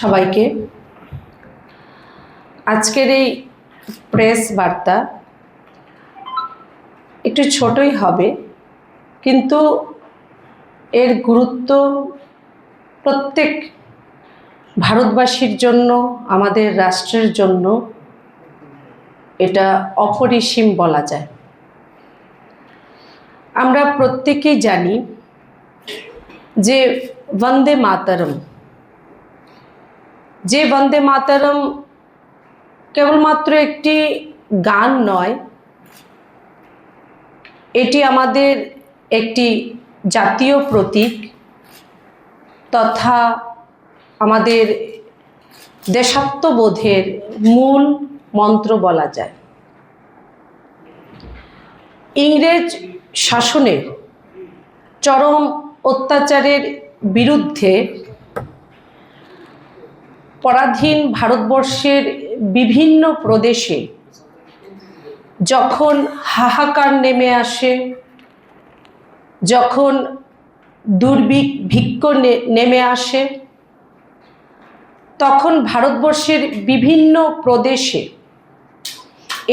সবাইকে। আজকের এই প্রেস বার্তা একটু ছোটই হবে, কিন্তু এর গুরুত্ব প্রত্যেক ভারতবাসীর জন্য, আমাদের রাষ্ট্রের জন্য এটা অপরিসীম বলা যায়। আমরা প্রত্যেকেই জানি যে বন্দে মাতরম যে বন্দে মাতরম কেবলমাত্র একটি গান নয়, এটি আমাদের একটি জাতীয় প্রতীক তথা আমাদের দেশাত্মবোধের মূল মন্ত্র বলা যায়। ইংরেজ শাসনের চরম অত্যাচারের বিরুদ্ধে পরাধীন ভারতবর্ষের বিভিন্ন প্রদেশে যখন হাহাকার নেমে আসে, যখন দুর্ভিক্ষ নেমে আসে, তখন ভারতবর্ষের বিভিন্ন প্রদেশে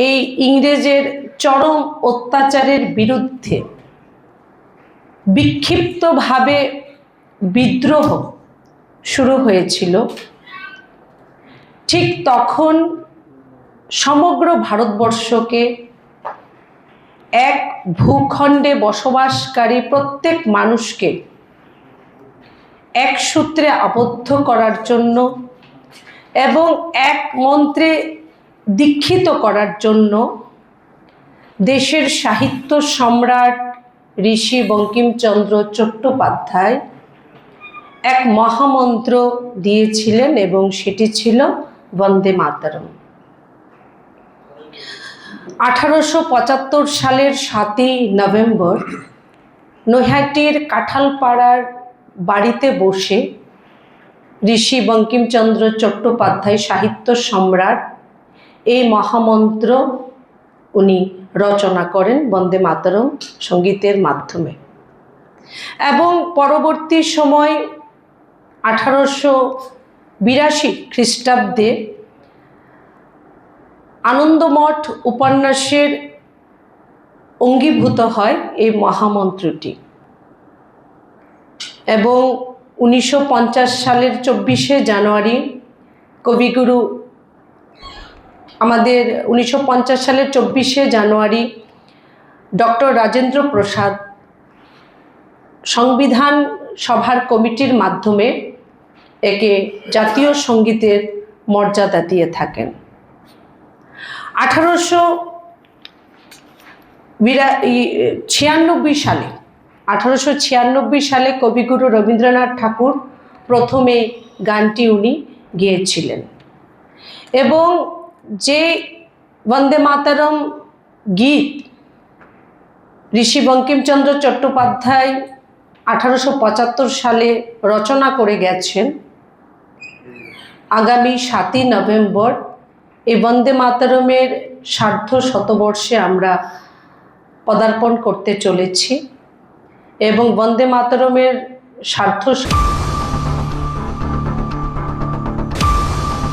এই ইংরেজের চরম অত্যাচারের বিরুদ্ধে বিক্ষিপ্তভাবে বিদ্রোহ শুরু হয়েছিল। ঠিক তখন সমগ্র ভারতবর্ষকে এক ভূখণ্ডে বসবাসকারী প্রত্যেক মানুষকে এক সূত্রে আবদ্ধ করার জন্য এবং এক মন্ত্রে দীক্ষিত করার জন্য দেশের সাহিত্য সম্রাট ঋষি বঙ্কিমচন্দ্র চট্টোপাধ্যায় এক মহামন্ত্র দিয়েছিলেন এবং সেটি ছিল বন্দে মাতরম। আঠারোশো পঁচাত্তর সালের সাতই নভেম্বর নৈহাটির কাঁঠালপাড়ার বাড়িতে বসে ঋষি বঙ্কিমচন্দ্র চট্টোপাধ্যায় সাহিত্য সম্রাট এই মহামন্ত্র উনি রচনা করেন বন্দে মাতরম সঙ্গীতের মাধ্যমে। এবং পরবর্তী সময় আঠারোশো বিরাশি খ্রিস্টাব্দে আনন্দমঠ উপন্যাসের অঙ্গীভূত হয় এই মহামন্ত্রটি এবং উনিশশো পঞ্চাশ সালের চব্বিশে জানুয়ারি কবিগুরু আমাদের উনিশশো পঞ্চাশ সালের চব্বিশে জানুয়ারি ডক্টর রাজেন্দ্র প্রসাদ সংবিধান সভার কমিটির মাধ্যমে একে জাতীয় সঙ্গীতের মর্যাদা দিয়ে থাকেন। আঠারোশো বিরা ছিয়ানব্বই সালে, আঠারোশো ছিয়ানব্বই সালে কবিগুরু রবীন্দ্রনাথ ঠাকুর প্রথমে গানটি উনি গেয়েছিলেন। এবং যে বন্দে মাতারম গীত ঋষি বঙ্কিমচন্দ্র চট্টোপাধ্যায় আঠারোশো পঁচাত্তর সালে রচনা করে গেছেন আগামী সাতই নভেম্বর এই বন্দে মাতারমের সার্ধ শতবর্ষে আমরা পদার্পণ করতে চলেছি এবং বন্দে মাতারমের সার্থ